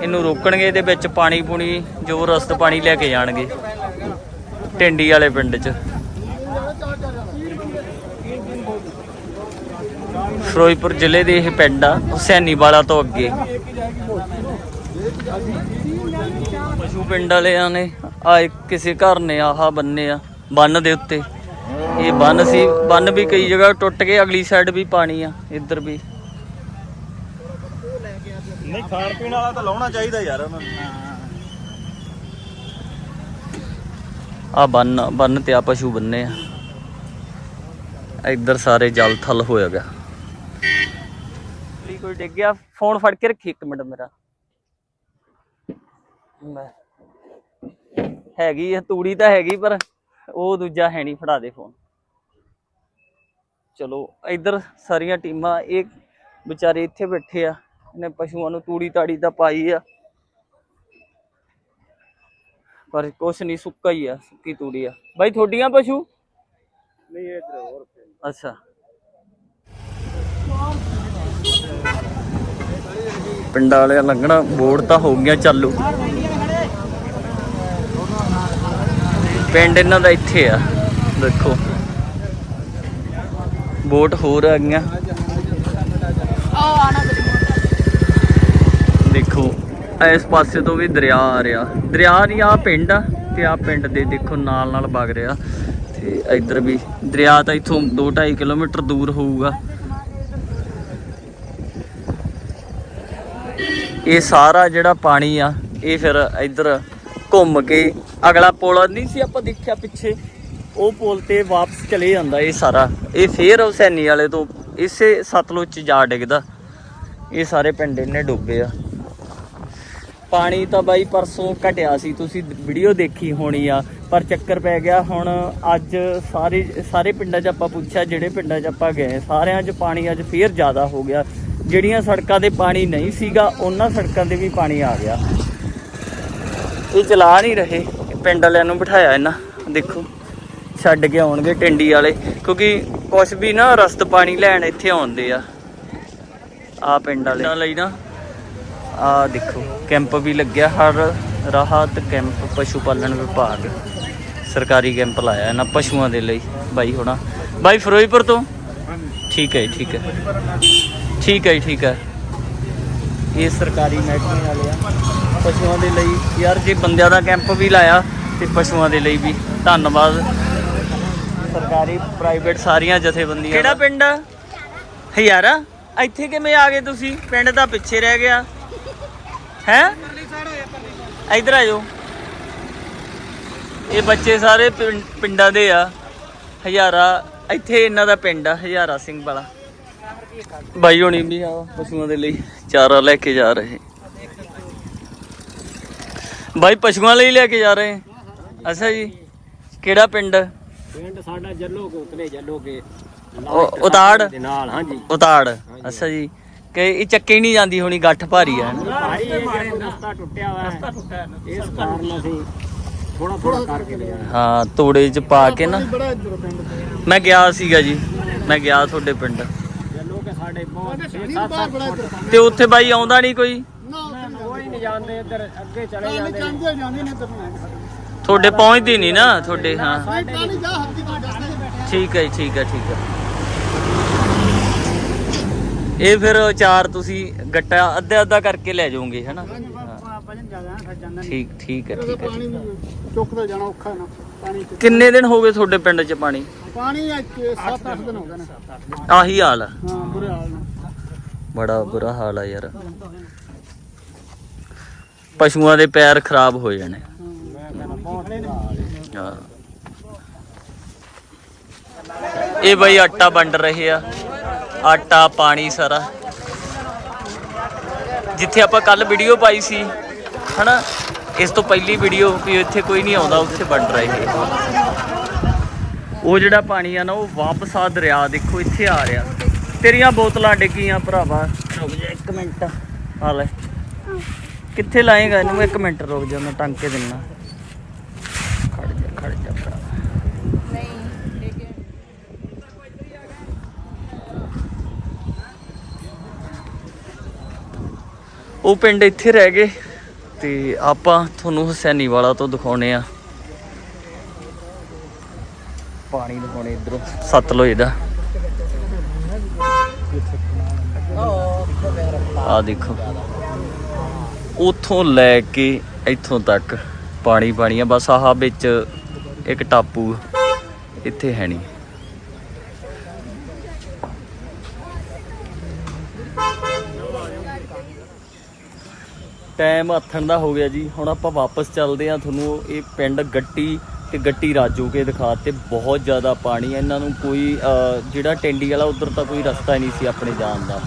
ਇਹਨੂੰ ਰੋਕਣਗੇ ਇਹਦੇ ਵਿੱਚ ਪਾਣੀ ਪੂਣੀ ਜੋ ਰਸਤ ਪਾਣੀ ਲੈ ਕੇ ਜਾਣਗੇ। ਟਿੰਡੀ ਵਾਲੇ ਪਿੰਡ 'ਚ। ਫਿਰੋਜ਼ਪੁਰ ਜ਼ਿਲ੍ਹੇ ਦੇ ਇਹ ਪਿੰਡ ਆ ਹੁਸੈਨੀਵਾਲਾ ਤੋਂ ਅੱਗੇ। ਪਸ਼ੂ ਪਿੰਡ ਵਾਲਿਆਂ ਨੇ, ਆ ਕਿਸੇ ਘਰ ਨੇ, ਆਹ ਬੰਨੇ ਆ। ਬੰਨ ਦੇ ਉੱਤੇ। ਇਹ ਬੰਨ ਸੀ ਬੰਨ ਵੀ ਕਈ ਜਗ੍ਹਾ ਟੁੱਟ ਗਏ ਅਗਲੀ ਸਾਈਡ ਵੀ ਪਾਣੀ ਆ ਇੱਧਰ ਵੀ। ਨਹੀਂ ਖਾਣ ਪੀਣ ਵਾਲਾ ਤਾਂ ਲਾਉਣਾ ਚਾਹੀਦਾ ਯਾਰ ਉਹਨਾਂ ਨੂੰ। ਆ ਬੰਨ ਬੰਨ ਤੇ ਆ ਪਸ਼ੂ ਬੰਨੇ ਆ। ਇੱਧਰ ਸਾਰੇ ਜਲ ਥਲ ਹੋਇਆ ਗਿਆ ਲਈ ਕੋਈ ਡਿੱਗ ਗਿਆ ਫੋਨ ਫੜ ਕੇ ਰੱਖੀ ਇੱਕ ਮਿੰਟ ਮੇਰਾ। ਹੈਗੀ ਆ ਤੂੜੀ ਤਾਂ ਹੈਗੀ ਪਰ ਉਹ ਦੂਜਾ ਹੈ ਨਹੀਂ ਫੜਾ ਦੇ ਫੋਨ ਚਲੋ ਇੱਧਰ ਸਾਰੀਆਂ ਟੀਮਾਂ ਇਹ ਵਿਚਾਰੇ ਇੱਥੇ ਬੈਠੇ ਆ। ਇਹਨੇ ਪਸ਼ੂਆਂ ਨੂੰ ਤੂੜੀ ਤਾੜੀ ਤਾਂ ਪਾਈ ਆ। ਪਰ ਕੁਛ ਨਹੀਂ ਸੁੱਕਾ ਹੀ ਆ ਸੁੱਕੀ ਤੂੜੀ ਆ। ਬਾਈ ਤੁਹਾਡੀਆਂ ਪਸ਼ੂ? ਨਹੀਂ ਇੱਧਰ ਹੋਰ ਅੱਛਾ। ਪਿੰਡਾਂ ਵਾਲਿਆਂ ਲੰਘਣਾ ਬੋਰਡ ਤਾਂ ਹੋ ਗਿਆ ਚਾਲੂ। ਪਿੰਡ ਇਹਨਾਂ ਦਾ ਇੱਥੇ ਆ। ਦੇਖੋ। ਬੋਟ ਹੋਰ ਆ ਗਈਆਂ। ਦੇਖੋ, ਇਸ ਪਾਸੇ ਤੋਂ ਵੀ ਦਰਿਆ ਆ ਰਿਹਾ। ਦਰਿਆ ਨਹੀਂ ਆ ਪਿੰਡ ਆ ਤੇ ਆ ਪਿੰਡ ਦੇ ਦੇਖੋ ਨਾਲ ਨਾਲ ਵਗ ਰਿਹਾ। ਤੇ ਇੱਧਰ ਵੀ ਦਰਿਆ ਤਾਂ ਇੱਥੋਂ 2.5 ਕਿਲੋਮੀਟਰ ਦੂਰ ਹੋਊਗਾ। ਇਹ ਸਾਰਾ ਜਿਹੜਾ ਪਾਣੀ ਆ, ਇਹ ਫਿਰ ਇੱਧਰ ਘੁੰਮ ਕੇ ਅਗਲਾ ਪੁਲ ਨਹੀਂ ਸੀ ਆਪਾਂ ਦੇਖਿਆ ਪਿੱਛੇ। ਉਹ ਪੁਲ ਤੇ ਵਾਪਸ ਚਲੇ ਜਾਂਦਾ ਇਹ ਸਾਰਾ। ਇਹ ਫੇਰ ਹੁਸੈਨੀ ਵਾਲੇ ਤੋਂ ਇਸੇ ਸਤਲੁਜ ਚ ਜਾ ਡਿੱਗਦਾ। ਇਹ ਸਾਰੇ ਪਿੰਡ ਇਹਨੇ ਡੁੱਬੇ ਆ। ਪਾਣੀ ਤਾਂ ਬਾਈ ਪਰਸੋਂ ਘਟਿਆ ਸੀ, ਤੁਸੀਂ ਵੀਡੀਓ ਦੇਖੀ ਹੋਣੀ ਆ, ਪਰ ਚੱਕਰ ਪੈ ਗਿਆ ਹੁਣ ਅੱਜ ਸਾਰੇ ਸਾਰੇ ਪਿੰਡਾਂ 'ਚ ਆਪਾਂ ਪੁੱਛਿਆ, ਜਿਹੜੇ ਪਿੰਡਾਂ 'ਚ ਆਪਾਂ ਗਏ, ਸਾਰਿਆਂ 'ਚ ਪਾਣੀ ਅੱਜ ਫੇਰ ਜ਼ਿਆਦਾ ਹੋ ਗਿਆ। ਜਿਹੜੀਆਂ ਸੜਕਾਂ ਤੇ ਪਾਣੀ ਨਹੀਂ ਸੀਗਾ, ਉਹਨਾਂ ਸੜਕਾਂ ਤੇ ਵੀ ਪਾਣੀ ਆ ਗਿਆ। ਇਹ ਚਲਾ ਨਹੀਂ ਰਹੇ। ਪਿੰਡ ਵਾਲਿਆਂ ਨੂੰ ਬਿਠਾਇਆ ਇਹਨਾਂ। ਦੇਖੋ ਛੱਡ ਕੇ ਆਉਣਗੇ ਟਿੰਡੀ ਵਾਲੇ। ਕਿਉਂਕਿ ਕੁਛ ਵੀ ਨਾ ਰਸਤ ਪਾਣੀ ਲੈਣ ਇੱਥੇ ਆਉਂਦੇ ਆ। ਆ ਪਿੰਡ ਵਾਲੇ। ਲਈ ਨਾ। ਆ ਦੇਖੋ ਕੈਂਪ ਵੀ ਲੱਗਿਆ। ਹਰ ਰਾਹਤ ਕੈਂਪ ਪਸ਼ੂ ਪਾਲਣ ਵਿਭਾਗ। ਸਰਕਾਰੀ ਕੈਂਪ ਲਾਇਆ ਇਹਨਾਂ ਪਸ਼ੂਆਂ ਦੇ ਲਈ। ਬਾਈ ਹੋਣਾ। ਬਾਈ ਫਿਰੋਜ਼ਪੁਰ ਤੋਂ? ਠੀਕ ਹੈ ਠੀਕ ਹੈ। ਠੀਕ ਹੈ ਠੀਕ ਹੈ। ਇਹ ਸਰਕਾਰੀ ਮਹਿਕਮੇ ਵਾਲੇ ਆ। ਪਸ਼ੂਆਂ ਦੇ ਲਈ। ਯਾਰ ਜੇ ਬੰਦਿਆਂ ਦਾ ਕੈਂਪ ਵੀ ਲਾਇਆ ਤੇ ਪਸ਼ੂਆਂ ਦੇ ਲਈ ਵੀ। ਧੰਨਵਾਦ। ਸਰਕਾਰੀ ਪ੍ਰਾਈਵੇਟ ਸਾਰੀਆਂ ਜਥੇਬੰਦੀਆਂ ਕਿਹੜਾ ਪਿੰਡ ਹਜ਼ਾਰਾ? ਇੱਥੇ ਕਿਵੇਂ ਆ ਗਏ ਤੁਸੀਂ? ਪਿੰਡ ਦਾ ਪਿੱਛੇ ਰਹਿ ਗਿਆ। ਹੈ? ਇੱਧਰ ਆ ਜਾਓ। ਇਹ ਬੱਚੇ ਸਾਰੇ ਪਿੰਡਾਂ ਦੇ ਆ। ਹਜ਼ਾਰਾ। ਇੱਥੇ ਇਹਨਾਂ ਦਾ ਪਿੰਡ ਆ ਹਜ਼ਾਰਾ ਸਿੰਘ ਵਾਲਾ। ਬਾਈ ਹੋਣੀ ਵੀ ਆ ਪਸ਼ੂਆਂ ਦੇ ਲਈ। ਚਾਰਾ ਲੈ ਕੇ ਜਾ ਰਹੇ। ਬਾਈ ਪਸ਼ੂਆਂ ਲਈ ਲੈ ਕੇ ਜਾ ਰਹੇ ਅੱਛਾ ਜੀ। ਕਿਹੜਾ ਪਿੰਡ? ਪਿੰਡ ਸਾਡਾ ਜੱਲੋਗੇ ਉਤਲੇ ਜੱਲੋਗੇ ਉ- ਉਤਾੜ? ਦੇ ਨਾਲ ਹਾਂਜੀ। ਉਤਾੜ। ਅੱਛਾ ਜੀ। ਕਿ ਇਹ ਚੱਕੇ ਨਹੀਂ ਜਾਂਦੀ ਹੋਣੀ ਗੱਠ ਭਾਰੀ ਆ ਭਾਈ ਇਹ ਜਿਹੜਾ ਰਸਤਾ ਟੁੱਟਿਆ ਹੋਇਆ ਹੈ। ਇਸ ਕਾਰਨ ਅਸੀਂ ਥੋੜਾ ਥੋੜਾ ਕਰਕੇ ਲਿਆ ਹਾਂ। ਤੋੜੇ ਚ ਪਾ ਕੇ ਨਾ। ਮੈਂ ਗਿਆ ਸੀਗਾ ਜੀ। ਮੈਂ ਗਿਆ ਤੁਹਾਡੇ ਪਿੰਡ। ਜੱਲੋਗੇ ਸਾਡੇ ਬਹੁਤ 6-7 ਫੁੱਟ ਤੇ ਉੱਥੇ ਬਾਈ ਆਉਂਦਾ ਨਹੀਂ ਕੋਈ? ਨਹੀਂ ਜਾਂਦੇ ਇੱਧਰ ਅੱਗੇ ਚਲੇ ਜਾਂਦੇ ਨੇ। ਤੁਹਾਡੇ ਪਹੁੰਚਦੀ ਨਹੀਂ ਨਾ ਤੁਹਾਡੇ ਹਾਂ। ਠੀਕ ਹੈ ਜੀ, ਠੀਕ ਹੈ ਠੀਕ ਹੈ। ਇਹ ਫਿਰ ਚਾਰ ਤੁਸੀਂ ਗੱਟਾ ਅੱਧਾ ਅੱਧਾ ਕਰਕੇ ਲੈ ਜਾਓਗੇ ਹੈਨਾ ਵਜਨ ਜ਼ਿਆਦਾ ਫਿਰ ਜਾਂਦਾ ਠੀਕ ਠੀਕ ਹੈ ਠੀਕ ਹੈ ਠੀਕ ਹੈ। ਚੁੱਕਦੇ ਜਾਣਾ ਔਖਾ ਨਾ ਪਾਣੀ ਕਿੰਨੇ ਦਿਨ ਹੋ ਗਏ ਤੁਹਾਡੇ ਪਿੰਡ 'ਚ ਪਾਣੀ? ਪਾਣੀ ਅੱਜ 7-8 ਦਿਨ ਹੋ ਗਏ ਨੇ। ਆਹੀ ਹਾਲ ਆ। ਹਾਂ ਬੁਰੇ ਹਾਲ ਨੇ। ਬੜਾ ਬੁਰਾ ਹਾਲ ਆ ਯਾਰ। ਪਸ਼ੂਆਂ ਦੇ ਪੈਰ ਖਰਾਬ ਹੋ ਜਾਣੇ। ਹਾਂ। ਇਹ ਬਈ ਆਟਾ ਵੰਡ ਰਹੇ ਆ। ਆਟਾ ਪਾਣੀ ਸਾਰਾ। ਜਿੱਥੇ ਆਪਾਂ ਕੱਲ ਵੀਡੀਓ ਪਾਈ ਸੀ ਹਨਾ? ਇਸ ਤੋਂ ਪਹਿਲੀ ਵੀਡੀਓ ਵੀ ਇੱਥੇ ਕੋਈ ਨਹੀਂ ਆਉਂਦਾ ਉੱਥੇ ਵੰਡ ਰਹੇ ਉਹ ਜਿਹੜਾ ਪਾਣੀ ਆ ਨਾ ਉਹ ਵਾਪਸ ਆ ਦਰਿਆ ਦੇਖੋ ਇੱਥੇ ਆ ਰਿਹਾ। ਤੇਰੀਆਂ ਬੋਤਲਾਂ ਡਿੱਗੀਆਂ ਭਰਾਵਾ। ਰੁਕ ਜਾ ਇੱਕ ਮਿੰਟ। ਆ ਲੈ। ਕਿੱਥੇ ਲਾਏਗਾ ਇਹਨੂੰ? ਇੱਕ ਮਿੰਟ ਰੁਕ ਜਾ, ਮੈਂ ਟੰਗ ਦਿੰਨਾ। ਖੜ ਜਾ ਖੜ ਜਾ ਭਰਾ। ਉਹ ਪਿੰਡ ਇੱਥੇ ਰਹਿ ਗਏ ਤੇ ਆਪਾਂ ਤੁਹਾਨੂੰ ਹੁਸੈਨੀ ਵਾਲਾ ਤੋਂ ਦਿਖਾਉਣੇ ਆ। ਪਾਣੀ ਦਿਖਾਉਣੇ ਇਧਰੋਂ। ਸਤਲੁਜ ਦਾ ਆ ਦੇਖੋ। ਉਥੋਂ ਲੈ ਕੇ ਇੱਥੋਂ ਤੱਕ ਪਾਣੀ ਪਾਣੀ ਆ ਬਸ ਆਹ ਵਿੱਚ ਇੱਕ ਟਾਪੂ ਇੱਥੇ ਹੈ ਨਹੀਂ। ਟਾਈਮ ਆਥਣ ਦਾ ਹੋ ਗਿਆ ਜੀ, ਹੁਣ ਆਪਾਂ ਵਾਪਸ ਚੱਲਦੇ ਆ ਤੁਹਾਨੂੰ ਇਹ ਪਿੰਡ ਗੱਟੀ ਤੇ ਗੱਟੀ ਰਾਜੂ ਕੇ ਦਿਖਾਤੇ ਬਹੁਤ ਜ਼ਿਆਦਾ ਪਾਣੀ ਹੈ, ਇਹਨਾਂ ਨੂੰ ਕੋਈ ਜਿਹੜਾ ਟੈਂਡੀ ਵਾਲਾ ਉਧਰ ਤਾਂ ਕੋਈ ਰਸਤਾ ਨਹੀਂ ਸੀ ਆਪਣੇ ਜਾਣ ਦਾ।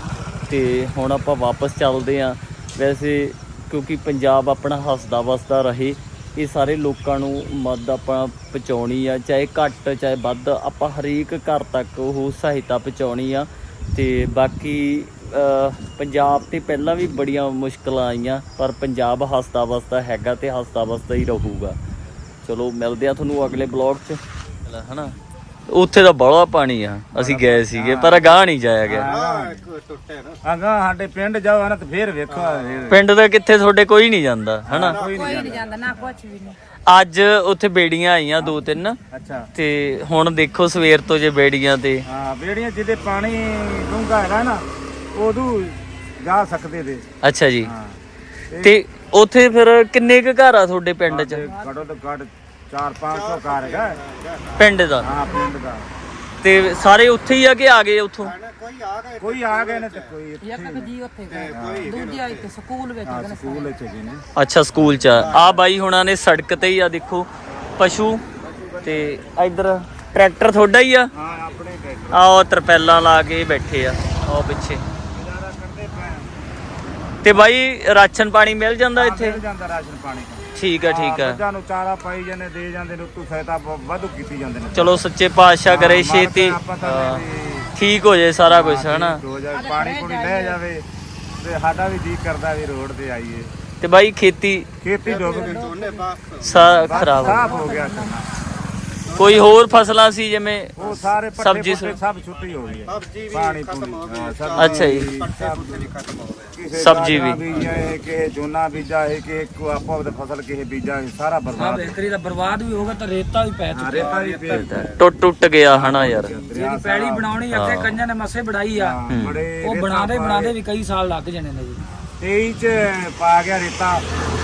ਤੇ ਹੁਣ ਆਪਾਂ ਵਾਪਸ ਚੱਲਦੇ ਆ ਵੈਸੇ ਕਿਉਂਕਿ ਪੰਜਾਬ ਆਪਣਾ ਹੱਸਦਾ ਵਸਦਾ ਰਹੇ ਇਹ ਸਾਰੇ ਲੋਕਾਂ ਨੂੰ ਮਦਦ ਆਪਾਂ ਪਹੁੰਚਾਉਣੀ ਆ ਚਾਹੇ ਘੱਟ ਚਾਹੇ ਵੱਧ ਆਪਾਂ ਹਰੇਕ ਘਰ ਤੱਕ ਉਹ ਸਹਾਇਤਾ ਪਹੁੰਚਾਉਣੀ ਆ। ਤੇ ਬਾਕੀ ਪੰਜਾਬ ਤੇ ਪਹਿਲਾਂ ਵੀ ਬੜੀਆਂ ਮੁਸ਼ਕਲਾਂ ਆਈਆਂ ਪਰ ਪੰਜਾਬ ਹੱਸਦਾ ਵਸਦਾ ਹੈਗਾ ਤੇ ਹੱਸਦਾ ਵਸਦਾ ਹੀ ਰਹੂਗਾ। ਚਲੋ ਮਿਲਦੇ ਆ ਤੁਹਾਨੂੰ ਅਗਲੇ ਬਲੌਗ 'ਚ। ਚਲੋ, ਹਨਾ ਉੱਥੇ ਤਾਂ ਬੜਾ ਪਾਣੀ ਆ ਅਸੀਂ ਗਏ ਸੀਗੇ ਪਰ ਅਗਾਂਹ ਨਹੀਂ ਜਾਇਆ ਗਿਆ। ਅਗਾ ਸਾਡੇ ਪਿੰਡ ਜਾਓ ਨਾ ਤੇ ਫੇਰ ਵੇਖੋ ਪਿੰਡ ਦਾ ਕਿੱਥੇ ਤੁਹਾਡੇ ਕੋਈ ਨਹੀਂ ਜਾਂਦਾ ਹਨਾ? ਕੋਈ ਨਹੀਂ ਜਾਂਦਾ। ਨਾ ਕੁਛ ਵੀ ਨਹੀਂ। ਅੱਜ ਉੱਥੇ ਬੇੜੀਆਂ ਆਈਆਂ ਦੋ ਤਿੰਨ ਅੱਛਾ। ਤੇ ਹੁਣ ਦੇਖੋ ਸਵੇਰ ਤੋਂ ਜੇ ਬੇੜੀਆਂ ਤੇ। ਹਾਂ ਬੇੜੀਆਂ ਜਿਹਦੇ ਪਾਣੀ ਡੂੰਘਾ ਹੈਗਾ ਨਾ ਉਦੋਂ ਜਾ ਸਕਦੇ ਦੇ ਅੱਛਾ ਜੀ। ਤੇ ਉੱਥੇ ਫਿਰ ਕਿੰਨੇ ਕੁ ਘਰ ਆ ਤੁਹਾਡੇ ਪਿੰਡ 'ਚ? ਘੜੋ ਤੋਂ ਘੜ 4-500 ਘਰ ਹੈਗਾ। ਪਿੰਡ ਦਾ? ਹਾਂ ਪਿੰਡ ਦਾ। ਤੇ ਸਾਰੇ ਉੱਥੇ ਹੀ ਆ ਕਿ ਆ ਗਏ ਉੱਥੋਂ? ਕੋਈ ਆ ਗਏ ਨੇ ਤੇ ਕੋਈ ਇੱਥੇ ਇੱਕ ਕੁ ਜੀ ਉੱਥੇ ਗਏ। ਦੂਜਾ ਇੱਕ ਸਕੂਲ ਵਿੱਚ ਗਏ ਨੇ ਸਕੂਲ ਵਿੱਚ ਹੈਗੇ ਨੇ। ਅੱਛਾ ਸਕੂਲ 'ਚ ਆ। ਬਾਈ ਹੁਣਾਂ ਨੇ ਸੜਕ ਤੇ ਹੀ ਆ ਦੇਖੋ। ਪਸ਼ੂ ਤੇ ਇਧਰ ਟਰੈਕਟਰ ਤੁਹਾਡਾ ਹੀ ਆ। ਹਾਂ ਆਪਣੇ ਆਹ ਤਰਪੈਲਾਂ ਲਾ ਕੇ ਬੈਠੇ ਆ ਆਹ ਪਿੱਛੇ। ਤੇ ਬਾਈ ਰਾਸ਼ਨ ਪਾਣੀ ਮਿਲ ਜਾਂਦਾ ਇੱਥੇ? ਮਿਲ ਜਾਂਦਾ ਰਾਸ਼ਨ ਪਾਣੀ। ਠੀਕ ਆ ਠੀਕ ਆ ਨੂੰ ਚਾਰਾ ਪਾਈ ਜਾਂਦੇ ਦੇ ਜਾਂਦੇ ਨੇ ਉਤੋਂ ਸਹਾਇਤਾ ਵਾਧੂ ਕੀਤੀ ਜਾਂਦੇ ਨੇ। ਚਲੋ ਸੱਚੇ ਪਾਤਸ਼ਾਹ ਕਰੇ ਛੇਤੀ। ਠੀਕ ਹੋ ਜਾਏ ਸਾਰਾ ਕੁਝ ਹਨਾ? ਪਾਣੀ ਪੂਣੀ ਲੈ ਜਾਵੇ ਤੇ ਸਾਡਾ ਵੀ ਜੀ ਕਰਦਾ ਵੀ ਰੋਡ ਤੇ ਆਈਏ। ਤੇ ਬਾਈ ਖੇਤੀ ਖੇਤੀ ਡੁੱਬ ਗਈ। ਸਾ ਖਰਾਬ ਹੋ ਗਿਆ। ਝੋਨਾ। ਕੋਈ ਹੋਰ ਫਸਲਾਂ ਸੀ ਜਿਵੇਂ ਉਹ ਸਾਰੇ ਪੱਟੇ ਸਬਜ਼ੀ ਸਭ ਛੁੱਟੀ ਹੋ ਗਈ ਹੈ। ਪਾਣੀ ਪੂਣੀ ਹਾਂ, ਸਬਜ਼ੀ ਅੱਛਾ ਜੀ। ਕਿਸੇ ਸਬਜ਼ੀ ਵੀ। ਬੀਜੀਆਂ ਹੈ ਕਿ ਝੋਨਾ ਬੀਜਾ ਹੈ ਕਿ ਕੋ ਆਪੋ ਆਪਦਾ ਫਸਲ ਕਿਸੇ ਬੀਜਾ ਹੈ ਸਾਰਾ ਬਰਬਾਦ ਬੇਕਰੀ ਦਾ ਬਰਬਾਦ ਵੀ ਹੋਗਾ ਤਾਂ ਰੇਤਾ ਵੀ ਪੈ ਹਾਂ, ਰੇਤਾ ਵੀ ਪਿਆ ਟੁੱਟ ਟੁੱਟ ਗਿਆ ਹਨਾ ਯਾਰ। ਜਿਹੜੀ ਪੈੜੀ ਬਣਾਉਣੀ ਅੱਗੇ ਕੰਜਾਂ ਨੇ ਮੱਸੇ ਬੜਾਈ ਆ। ਹਾਂ, ਬੜੇ ਉਹ ਬਣਾਦੇ ਬਣਾਦੇ ਵੀ ਕਈ ਸਾਲ ਲੱਗ ਜਾਣੇ ਨੇ ਜੀ। 23 ਚ ਪਾ ਗਿਆ ਰੇਤਾ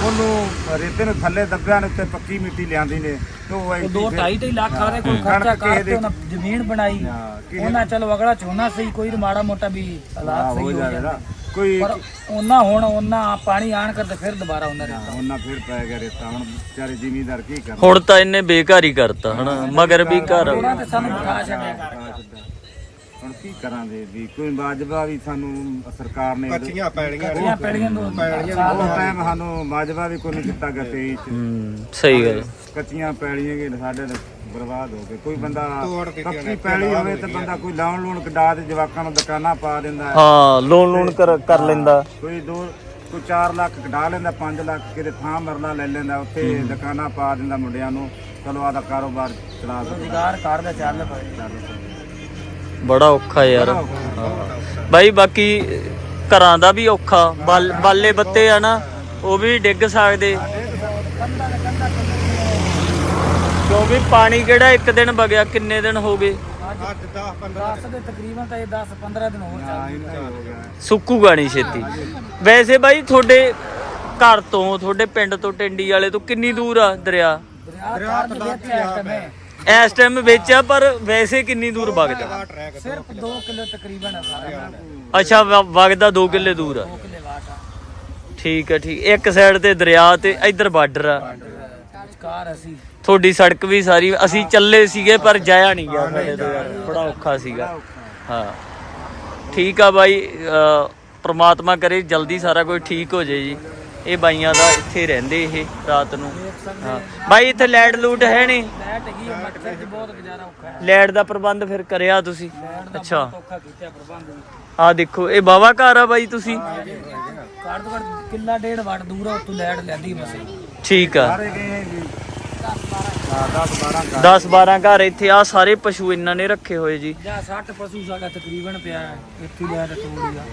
ਉਹਨੂੰ ਰੇਤੇ ਨੂੰ ਥੱਲੇ ਦੱਬਿਆ ਨੇ ਉੱਤੇ ਪੱਕੀ ਮਿੱਟੀ ਲਿਆਂਦੀ ਨੇ। ਦੋ ਢਾਈ ਢਾਈ ਲੱਖ ਆਦੇ ਕੋਲ ਕਣਕ ਖਰਚਾ ਕਿਸੇ ਕਰਕੇ ਦੇ- ਉਹਨਾਂ ਜ਼ਮੀਨ ਬਣਾਈ। ਹਾਂ, ਕਿਸੇ- ਉਹਨਾਂ ਚਲੋ ਅਗਲਾ ਝੋਨਾ ਸਹੀ ਕੋਈ ਤਾਂ ਮਾੜਾ ਮੋਟਾ ਵੀ ਹਾਂ, ਹਾਲਾਤ ਹੋ ਸਹੀ ਹੋ ਜਾਵੇ ਨਾ। ਜਾਂਦੇ ਕੋਈ ਪਰ ਉਹਨਾਂ ਹੁਣ ਉਹਨਾਂ ਪਾਣੀ ਆਣ ਕਰਦੇ ਫਿਰ ਦੁਬਾਰਾ ਉਹਨਾਂ ਰੇਤਾ। ਉਹਨਾਂ ਫਿਰ ਪੈ ਗਿਆ ਰੇਤਾ। ਹੁਣ ਵਿਚਾਰੇ ਜ਼ਿਮੀਂਦਾਰ ਕੀ ਕਰਨ ਹੁਣ ਤਾਂ ਇਹਨੇ ਬੇਘਰ ਹੀ ਕਰਤਾ ਹਨਾ? ਮਗਰ ਵੀ ਘਰ ਉਹਨਾਂ ਤੇ ਸਾਨੂੰ ਬਿਠਾ ਛੱਡਿਆ। ਹੁਣ ਕੀ ਕਰਾਂਗੇ ਵੀ? ਕੋਈ ਮਾਜਬਾ ਵੀ ਸਾਨੂੰ ਸਰਕਾਰ ਨੇ ਕੱਚੀਆਂ ਇਹ ਪੈੜੀਆਂ ਤੋਂ ਉਸ ਟਾਈਮ ਸਾਨੂੰ ਮਾਜਬਾ ਵੀ ਕੋਈ ਨਹੀਂ ਦਿੱਤਾ ਗਿਆ 23 ਚ। ਹੂੰ ਸਹੀ ਗੱਲ। ਕੱਚੀਆਂ ਪੈਲੀਆਂ ਕਿ ਸਾਡੇ ਤਾਂ ਬਰਬਾਦ ਹੋ ਗਏ। ਕੋਈ ਬੰਦਾ ਤੋੜ ਨੇ, ਪੈਲੀ ਹੋਵੇ ਤੇ ਬੰਦਾ ਕੋਈ ਲਾਉਣ ਲੂਣ ਕਢਾ ਦੇ ਜਵਾਕਾਂ ਨੂੰ ਦੁਕਾਨਾਂ ਪਾ ਦਿੰਦਾ ਹੈ। ਹਾਂ ਲੋਨ ਲੋਨ ਕਰ ਕਰ ਲੈਂਦਾ। ਕੋਈ ਦੋ ਕੋਈ 4 ਲੱਖ ਕਢਾ ਲੈਂਦਾ 5 ਲੱਖ ਕਿਤੇ ਥਾਂ ਮਰਲਾ ਲੈ ਲੈਂਦਾ ਉੱਥੇ ਦੁਕਾਨਾਂ ਪਾ ਦਿੰਦਾ ਮੁੰਡਿਆਂ ਨੂੰ। ਚਲੋ ਆਦਾ ਕਾਰੋਬਾਰ ਚਲਾ ਸਕਦਾ। ਰੁਜ਼ਗਾਰ ਕਰਦਾ ਚੱਲ ਪਏ ਬੜਾ ਔਖਾ ਯਾਰ। ਹਾਂ। ਬਾਈ ਬਾਕੀ ਘਰਾਂ ਦਾ ਵੀ ਔਖਾ। ਬਾਲ- ਬਾਲੇ ਬੱਤੇ ਆ ਨਾ ਉਹ ਵੀ ਡਿੱਗ ਸਕਦੇ। ਕਿਉਂਕਿ ਪਾਣੀ ਕਿਹੜਾ ਇੱਕ ਦਿਨ ਵਗਿਆ ਕਿੰਨੇ ਦਿਨ ਹੋ ਗਏ? ਅੱਜ 10 15 10 ਦੇ ਤਕਰੀਬਨ ਤਾਂ ਇਹ 10 15 ਦਿਨ ਹੋਰ ਚੱਲ ਸੁੱਕੂਗਾ ਨਹੀਂ ਛੇਤੀ। ਵੈਸੇ ਬਾਈ ਤੁਹਾਡੇ ਘਰ ਤੋਂ ਤੁਹਾਡੇ ਪਿੰਡ ਤੋਂ ਟਿੰਡੀ ਵਾਲੇ ਤੋਂ ਕਿੰਨੀ ਦੂਰ ਆ ਦਰਿਆ? ਇਸ ਟਾਈਮ ਵਿੱਚ ਆ ਪਰ ਵੈਸੇ ਕਿੰਨੀ ਦੂਰ ਵਗਦਾ? ਸਿਰਫ 2 ਕਿਲੋ ਤਕਰੀਬਨ ਆ ਸਾਰਾ ਅੱਛਾ ਵਗਦਾ 2 ਕਿੱਲੇ ਦੂਰ ਆ। 2 ਕਿਲੇ ਵਾਟ ਆ। ਠੀਕ ਆ ਠੀਕ। ਇੱਕ ਸਾਈਡ ਤੇ ਦਰਿਆ ਤੇ ਇੱਧਰ ਬਾਰਡਰ ਆ। ਕਾਰ ਅਸੀਂ ਤੁਹਾਡੀ ਸੜਕ ਵੀ ਸਾਰੀ ਅਸੀਂ ਚੱਲੇ ਸੀਗੇ ਪਰ ਜਾਇਆ ਨਹੀਂ ਗਿਆ ਸਾਡੇ ਤੋਂ ਯਾਰ ਬੜਾ ਔਖਾ ਸੀਗਾ। ਹਾਂ। ਠੀਕ ਆ ਬਾਈ ਪ੍ਰਮਾਤਮਾ ਕਰੇ ਜਲਦੀ ਸਾਰਾ ਕੁਝ ਠੀਕ ਹੋ ਜਾਏ ਜੀ। ਇਹ ਬਾਈਆਂ ਦਾ ਇੱਥੇ ਰਹਿੰਦੇ ਇਹ ਰਾਤ ਨੂੰ। ਹਾਂ। ਬਾਈ ਇੱਥੇ ਲੈਟ ਲੂਟ ਹੈ ਨਹੀਂ। ਲੈਟ ਆ, ਮੱਛਰ ਦੀ ਬਹੁਤ ਗੁਜ਼ਾਰਾ ਔਖਾ ਹੈ। ਲੈਟ ਦਾ ਪ੍ਰਬੰਧ ਫਿਰ ਕਰਿਆ ਤੁਸੀਂ? ਅੱਛਾ। ਔਖਾ ਕੀਤਾ ਪ੍ਰਬੰਧ ਵੀ ਆ ਦੇਖੋ ਇਹ ਬਾਵਾ ਘਰ ਆ ਬਾਈ ਤੁਸੀਂ? ਘੱਟ ਤੋਂ ਘੱਟ ਕਿੱਲਾ ਡੇਢ ਵਾਟ ਦੂਰ ਆ ਉੱਥੋਂ ਲੈਟ ਲੈਂਦੀ ਬਸ। ਠੀਕ ਆ। ਸਾਰੇ ਗਏ ਜੀ 10 12 10 12 ਘਰ ਇੱਥੇ ਆ ਸਾਰੇ ਪਸ਼ੂ ਇਹਨਾਂ ਨੇ ਰੱਖੇ ਹੋਏ ਜੀ ਜਾਂ 60 ਪਸ਼ੂ ਸਾਡਾ ਤਕਰੀਬਨ ਪਿਆ ਹੈ। ਇੱਥੇ ਲਿਆ ਤੋੜੀ ਆ